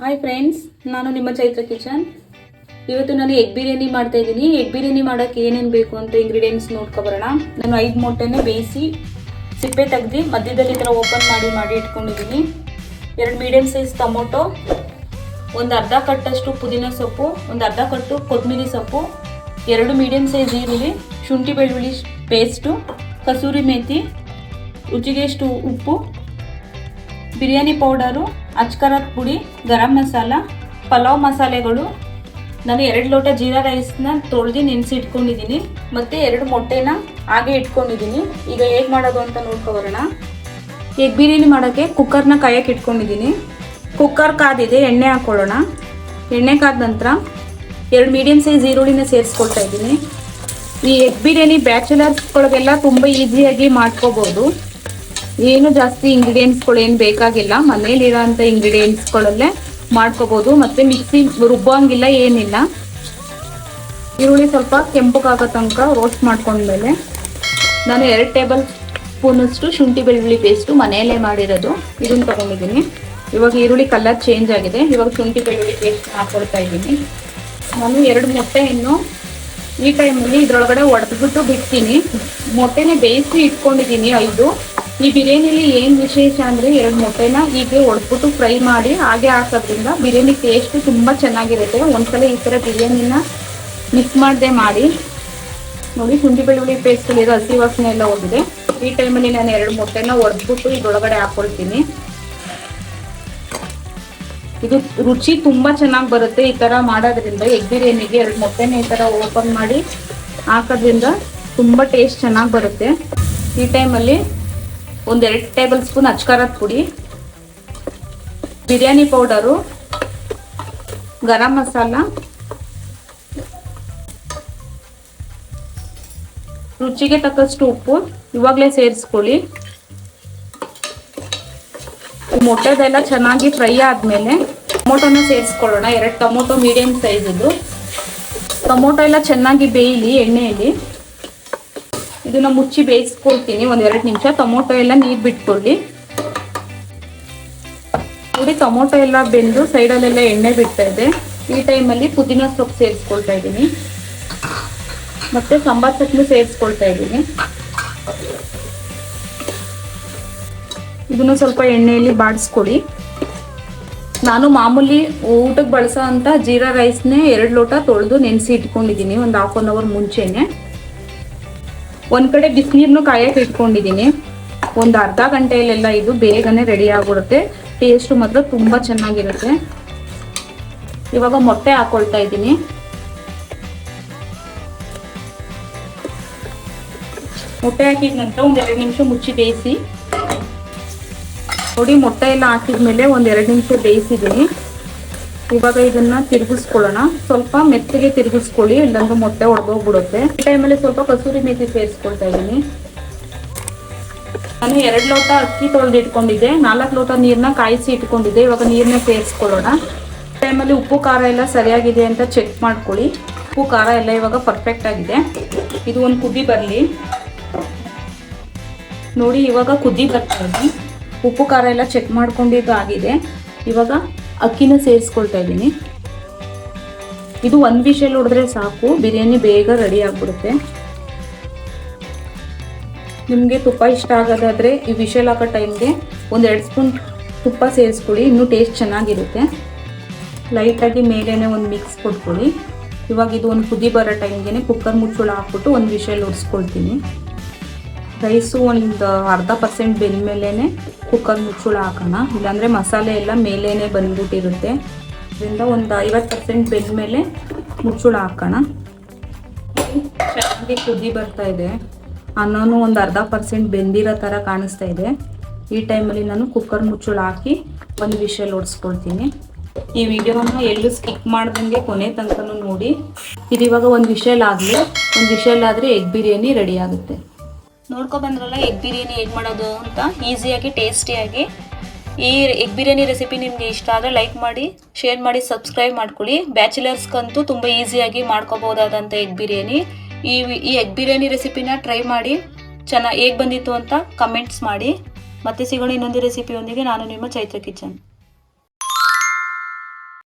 Hi friends ನಾನು ನಿಮ್ಮ Chaitra kitchen. ಇವತ್ತು ನಾನು ಎಗ್ ಬಿರಿಯಾನಿ ಮಾಡ್ತಾ ಇದ್ದೀನಿ. ಎಗ್ ಬಿರಿಯಾನಿ ಮಾಡೋಕ್ಕೆ ಏನೇನು ಬೇಕು ಅಂತ ಇಂಗ್ರೀಡಿಯೆಂಟ್ಸ್ ನೋಡ್ಕೊಬರೋಣ ನಾನು ಐದು ಮೊಟ್ಟೆನೇ ಬೇಯಿಸಿ ಸಿಪ್ಪೆ ತೆಗ್ದು ಮಧ್ಯದಲ್ಲಿ ಥರ ಓಪನ್ ಮಾಡಿ ಮಾಡಿ ಇಟ್ಕೊಂಡಿದ್ದೀನಿ. ಎರಡು ಮೀಡಿಯಮ್ ಸೈಜ್ ಟೊಮೊಟೊ, ಒಂದು ಅರ್ಧ ಕಟ್ಟಷ್ಟು ಪುದೀನ ಸೊಪ್ಪು, ಒಂದು ಅರ್ಧ ಕಟ್ಟು ಕೊತ್ತಂಬರಿ ಸೊಪ್ಪು, ಎರಡು ಮೀಡಿಯಮ್ ಸೈಜ್ ಈರುಳ್ಳಿ, ಶುಂಠಿ ಬೆಳ್ಳುಳ್ಳಿ ಪೇಸ್ಟು ಕಸೂರಿ ಮೇಥಿ ರುಚಿಗೆಷ್ಟು ಉಪ್ಪು, ಬಿರಿಯಾನಿ ಪೌಡರು ಅಚ್ಕರದ ಪುಡಿ, ಗರಂ ಮಸಾಲ, ಪಲಾವ್ ಮಸಾಲೆಗಳು. ನಾನು ಎರಡು ಲೋಟ ಜೀರಾ ರೈಸ್ನ ತೊಳೆದು ನೆನೆಸಿ ಇಟ್ಕೊಂಡಿದ್ದೀನಿ ಮತ್ತು ಎರಡು ಮೊಟ್ಟೆನ ಹಾಗೆ ಇಟ್ಕೊಂಡಿದ್ದೀನಿ. ಈಗ ಹೇಗೆ ಮಾಡೋದು ಅಂತ ನೋಡ್ಕೊಬರೋಣ ಎಗ್ ಬಿರಿಯಾನಿ ಮಾಡೋಕ್ಕೆ ಕುಕ್ಕರ್ನ ಕಾಯಕ್ಕೆ ಇಟ್ಕೊಂಡಿದ್ದೀನಿ. ಕುಕ್ಕರ್ ಕಾದಿದೆ, ಎಣ್ಣೆ ಹಾಕ್ಕೊಳ್ಳೋಣ ಎಣ್ಣೆ ಕಾದ ನಂತರ ಎರಡು ಮೀಡಿಯಮ್ ಸೈಜ್ ಈರುಳ್ಳಿನ ಸೇರಿಸ್ಕೊಳ್ತಾ ಇದ್ದೀನಿ. ಈ ಎಗ್ ಬಿರಿಯಾನಿ ಬ್ಯಾಚುಲರ್ಸ್ಗಳಿಗೆಲ್ಲ ತುಂಬ ಈಸಿಯಾಗಿ ಮಾಡ್ಕೋಬೋದು. ಏನು ಜಾಸ್ತಿ ಇಂಗ್ರೀಡಿಯೆಂಟ್ಸ್ಗಳು ಏನು ಬೇಕಾಗಿಲ್ಲ, ಮನೇಲಿರೋಂಥ ಇಂಗ್ರೀಡಿಯೆಂಟ್ಸ್ಗಳಲ್ಲೇ ಮಾಡ್ಕೋಬೋದು. ಮತ್ತು ಮಿಕ್ಸಿ ರುಬ್ಬಂಗಿಲ್ಲ ಏನಿಲ್ಲ. ಈರುಳ್ಳಿ ಸ್ವಲ್ಪ ಕೆಂಪಗಾಗೋ ತನಕ ರೋಸ್ಟ್ ಮಾಡ್ಕೊಂಡ್ಮೇಲೆ ನಾನು ಎರಡು ಟೇಬಲ್ ಸ್ಪೂನಷ್ಟು ಶುಂಠಿ ಬೆಳ್ಳುಳ್ಳಿ ಪೇಸ್ಟು ಮನೆಯಲ್ಲೇ ಮಾಡಿರೋದು. ಇದನ್ನು ತಗೊಂಡಿದ್ದೀನಿ. ಇವಾಗ ಈರುಳ್ಳಿ ಕಲರ್ ಚೇಂಜ್ ಆಗಿದೆ. ಇವಾಗ ಶುಂಠಿ ಬೆಳ್ಳುಳ್ಳಿ ಪೇಸ್ಟ್ ಹಾಕೊಳ್ತಾ ಇದ್ದೀನಿ. ನಾನು ಎರಡು ಮೊಟ್ಟೆಯನ್ನು ಈ ಟೈಮಲ್ಲಿ ಇದರೊಳಗಡೆ ಒಡೆದ್ಬಿಟ್ಟು ಬಿಡ್ತೀನಿ. ಮೊಟ್ಟೆನೇ ಬೇಯಿಸಿ ಇಟ್ಕೊಂಡಿದ್ದೀನಿ ಐದು. ಈ ಬಿರಿಯಾನಿಲಿ ಏನು ವಿಶೇಷ ಅಂದರೆ ಎರಡು ಮೊಟ್ಟೆನ ಹೀಗೆ ಒಡ್ಬಿಟ್ಟು ಫ್ರೈ ಮಾಡಿ ಹಾಗೆ ಹಾಕೋದ್ರಿಂದ ಬಿರಿಯಾನಿ ಟೇಸ್ಟ್ ತುಂಬ ಚೆನ್ನಾಗಿರುತ್ತೆ. ಒಂದ್ಸಲ ಈ ಥರ ಬಿರಿಯಾನಿನ ಮಿಕ್ಸ್ ಮಾಡದೆ ಮಾಡಿ. ನೋಡಿ, ಶುಂಠಿ ಬೆಳ್ಳುಳ್ಳಿ ಪೇಸ್ಟಲ್ಲಿರೋ ಹಸಿ ವಾಸನೆ ಎಲ್ಲ ಹೋಗಿದೆ. ಈ ಟೈಮಲ್ಲಿ ನಾನು ಎರಡು ಮೊಟ್ಟೆನ ಒಡೆದ್ಬಿಟ್ಟು ಇದ್ರೊಳಗಡೆ ಹಾಕ್ಕೊಳ್ತೀನಿ ಇದು ರುಚಿ ತುಂಬ ಚೆನ್ನಾಗಿ ಬರುತ್ತೆ ಈ ಥರ ಮಾಡೋದ್ರಿಂದ. ಎಗ್ ಬಿರಿಯಾನಿಗೆ ಎರಡು ಮೊಟ್ಟೆನ ಈ ಥರ ಓಪನ್ ಮಾಡಿ ಹಾಕೋದ್ರಿಂದ ತುಂಬ ಟೇಸ್ಟ್ ಚೆನ್ನಾಗಿ ಬರುತ್ತೆ. ಈ ಟೈಮಲ್ಲಿ ಒಂದೆರಡು ಟೇಬಲ್ ಸ್ಪೂನ್ ಅಚ್ಕಾರದ ಪುಡಿ, ಬಿರಿಯಾನಿ ಪೌಡರು, ಗರಂ ಮಸಾಲ, ರುಚಿಗೆ ತಕ್ಕಷ್ಟು ಉಪ್ಪು, ಇವಾಗಲೇ ಸೇರಿಸ್ಕೊಳ್ಳಿ. ಮೊಟ್ಟೆದೆಲ್ಲ ಚೆನ್ನಾಗಿ ಫ್ರೈ ಆದಮೇಲೆ ಟೊಮೊಟೊನ ಸೇರಿಸ್ಕೊಳ್ಳೋಣ. ಎರಡು ಟೊಮೊಟೊ ಮೀಡಿಯಮ್ ಸೈಜದು ಟೊಮೊಟೊ ಎಲ್ಲ ಚೆನ್ನಾಗಿ ಬೇಯಲಿ ಎಣ್ಣೆಯಲ್ಲಿ. ಇದನ್ನ ಮುಚ್ಚಿ ಬೇಯಿಸ್ಕೊಳ್ತೀನಿ. ಒಂದು ಎರಡು ನಿಮಿಷ. ಟೊಮೊಟೊ ಎಲ್ಲ ನೀರು ಬಿಟ್ಕೊಳ್ಳಿ. ನೋಡಿ, ಟೊಮೊಟೊ ಎಲ್ಲ ಬೆಂದು ಸೈಡಲ್ಲೆಲ್ಲ ಎಣ್ಣೆ ಬಿಡ್ತಾ ಇದೆ. ಈ ಟೈಮಲ್ಲಿ ಪುದೀನ ಸೊಪ್ಪು ಸೇರಿಸ್ಕೊಳ್ತಾ ಇದ್ದೀನಿ. ಮತ್ತೆ ಸಾಂಬಾರ್ ಚಟ್ನಿ ಸೇರಿಸ್ಕೊಳ್ತಾ ಇದ್ದೀನಿ. ಇದನ್ನು ಸ್ವಲ್ಪ ಎಣ್ಣೆಯಲ್ಲಿ ಬಾಡಿಸ್ಕೊಳ್ಳಿ. ನಾನು ಮಾಮೂಲಿ ಊಟಕ್ಕೆ ಬಳಸೋ ಅಂತ ಜೀರಾ ರೈಸ್ನೇ ಎರಡು ಲೋಟ ತೊಳೆದು ನೆನೆಸಿ ಇಟ್ಕೊಂಡಿದ್ದೀನಿ. ಒಂದು ಹಾಫ್ ಆನ್ ಅವರ್ ಮುಂಚೆನೆ. ಒಂದು ಕಡೆ ಬಿಸಿನೀರ್ನು ಕಾಯಕ್ಕೆ ಇಟ್ಕೊಂಡಿದ್ದೀನಿ ಒಂದು ಅರ್ಧ ಗಂಟೆಯಲ್ಲೆಲ್ಲ ಇದು ಬೇಗನೆ ರೆಡಿ ಆಗ್ಬಿಡುತ್ತೆ. ಟೇಸ್ಟ್ ಮಾತ್ರ ತುಂಬಾ ಚೆನ್ನಾಗಿರುತ್ತೆ. ಇವಾಗ ಮೊಟ್ಟೆ ಹಾಕೊಳ್ತಾ ಇದ್ದೀನಿ. ಮೊಟ್ಟೆ ಹಾಕಿದ ನಂತರ ಒಂದು ಎರಡು ನಿಮಿಷ ಮುಚ್ಚಿ ಬೇಯಿಸಿ. ನೋಡಿ, ಮೊಟ್ಟೆ ಎಲ್ಲ ಹಾಕಿದ್ಮೇಲೆ ಒಂದ್ ಎರಡು ನಿಮಿಷ ಬೇಯಿಸಿದ್ದೀನಿ. ಇವಾಗ ಇದನ್ನ ತಿರುಗಿಸ್ಕೊಳ್ಳೋಣ. ಸ್ವಲ್ಪ ಮೆತ್ತಗೆ ತಿರುಗಿಸ್ಕೊಳ್ಳಿ, ಇಲ್ಲಂದ್ರೆ ಮೊಟ್ಟೆ ಒಡೆದೋಗ್ಬಿಡುತ್ತೆ. ಈ ಟೈಮಲ್ಲಿ ಸ್ವಲ್ಪ ಕಸೂರಿ ಮೇಥಿ ಸೇರಿಸ್ಕೊಳ್ತಾ ಇದ್ದೀನಿ ನಾನು ಎರಡು ಲೋಟ ಅಕ್ಕಿ ತೊಳೆದು ಇಟ್ಕೊಂಡಿದ್ದೆ ನಾಲ್ಕು ಲೋಟ ನೀರನ್ನ ಕಾಯಿಸಿ ಇಟ್ಕೊಂಡಿದ್ದೆ. ಇವಾಗ ನೀರನ್ನ ಸೇರಿಸ್ಕೊಳ್ಳೋಣ. ಟೈಮಲ್ಲಿ ಉಪ್ಪು, ಖಾರ ಎಲ್ಲ ಸರಿಯಾಗಿದೆ ಅಂತ ಚೆಕ್ ಮಾಡ್ಕೊಳ್ಳಿ. ಉಪ್ಪು, ಖಾರ ಎಲ್ಲ ಇವಾಗ ಪರ್ಫೆಕ್ಟ್ ಆಗಿದೆ. ಇದು ಒಂದು ಕುದಿ ಬರಲಿ. ನೋಡಿ, ಇವಾಗ ಕುದಿ ಬರ್ತಾ ಇದೆ. ಉಪ್ಪು, ಖಾರ ಎಲ್ಲ ಚೆಕ್ ಮಾಡ್ಕೊಂಡಿದ್ದು ಆಗಿದೆ ಇವಾಗ ಅಕ್ಕಿನ ಸೇರಿಸ್ಕೊಳ್ತಾ ಇದ್ದೀನಿ. ಇದು ಒಂದು ವಿಷಲ್ ಹೊಡೆದ್ರೆ ಸಾಕು. ಬಿರಿಯಾನಿ ಬೇಗ ರೆಡಿ ಆಗ್ಬಿಡುತ್ತೆ. ನಿಮಗೆ ತುಪ್ಪ ಇಷ್ಟ ಆಗೋದಾದರೆ ಈ ವಿಷಲ್ ಹಾಕೋ ಟೈಮ್ಗೆ ಒಂದು ಎರಡು ಸ್ಪೂನ್ ತುಪ್ಪ ಸೇರಿಸ್ಕೊಳ್ಳಿ. ಇನ್ನೂ ಟೇಸ್ಟ್ ಚೆನ್ನಾಗಿರುತ್ತೆ. ಲೈಟಾಗಿ ಮೇಲೇ ಒಂದು ಮಿಕ್ಸ್ ಕೊಟ್ಕೊಳ್ಳಿ. ಇವಾಗ ಇದು ಒಂದು ಕುದಿ ಬರೋ ಟೈಮ್ಗೆ ಕುಕ್ಕರ್ ಮುಚ್ಚಳ ಹಾಕ್ಬಿಟ್ಟು ಒಂದು ವಿಷಲ್ ಹೊಡ್ಸ್ಕೊಳ್ತೀನಿ ರೈಸು ಒಂದು ಅರ್ಧ ಪರ್ಸೆಂಟ್ ಬೆಂದ ಮೇಲೇ ಕುಕ್ಕರ್ ಮುಚ್ಚಳ ಹಾಕೋಣ. ಇಲ್ಲಾಂದರೆ ಮಸಾಲೆ ಎಲ್ಲ ಮೇಲೇ ಬಂದ್ಬಿಟ್ಟಿರುತ್ತೆ. ಅದರಿಂದ ಒಂದು ಐವತ್ತು ಪರ್ಸೆಂಟ್ ಬೆಂದ ಮೇಲೆ ಮುಚ್ಚಳ ಹಾಕೋಣ. ಚೆನ್ನಾಗಿ ಕುದಿ ಬರ್ತಾ ಇದೆ. ಅನ್ನೋನು ಒಂದು ಅರ್ಧ ಪರ್ಸೆಂಟ್ ಬೆಂದಿರೋ ಥರ ಕಾಣಿಸ್ತಾ ಇದೆ. ಈ ಟೈಮಲ್ಲಿ ನಾನು ಕುಕ್ಕರ್ ಮುಚ್ಚಳ ಹಾಕಿ ಒಂದು ವಿಷಲ್ ಓಡಿಸ್ಕೊಳ್ತೀನಿ ಈ ವಿಡಿಯೋನ ಎಲ್ಲೂ ಸ್ಕಿಪ್ ಮಾಡ್ದಂಗೆ ಕೊನೆ ತನಕನೂ ನೋಡಿ. ಇದು ಇವಾಗ ಒಂದು ವಿಷಲ್ ಆಗಲಿ ಒಂದು ವಿಷಲ್ ಆದರೆ ಎಗ್ ಬಿರಿಯಾನಿ ರೆಡಿ ಆಗುತ್ತೆ. ನೋಡ್ಕೊ ಬಂದ್ರಲ್ಲ ಎಗ್ ಬಿರಿಯಾನಿ ಹೇಗೆ ಮಾಡೋದು ಅಂತ ಈಸಿಯಾಗಿ ಟೇಸ್ಟಿಯಾಗಿ ಈ ಎಗ್ ಬಿರಿಯಾನಿ ರೆಸಿಪಿ ನಿಮಗೆ ಇಷ್ಟ ಆದರೆ ಲೈಕ್ ಮಾಡಿ ಶೇರ್ ಮಾಡಿ ಸಬ್ಸ್ಕ್ರೈಬ್ ಮಾಡ್ಕೊಳ್ಳಿ. ಬ್ಯಾಚುಲರ್ಸ್ಗಂತೂ ತುಂಬ ಈಸಿಯಾಗಿ ಮಾಡ್ಕೋಬೋದಾದಂಥ ಎಗ್ ಬಿರಿಯಾನಿ ಈ ಈ ಎಗ್ ಬಿರಿಯಾನಿ ರೆಸಿಪಿನ ಟ್ರೈ ಮಾಡಿ, ಚೆನ್ನಾಗಿ ಹೇಗೆ ಬಂದಿತ್ತು ಅಂತ ಕಮೆಂಟ್ಸ್ ಮಾಡಿ. ಮತ್ತೆ ಸಿಗೋಣ ಇನ್ನೊಂದು ರೆಸಿಪಿಯೊಂದಿಗೆ ನಾನು ನಿಮ್ಮ ಚೈತ್ರ ಕಿಚನ್.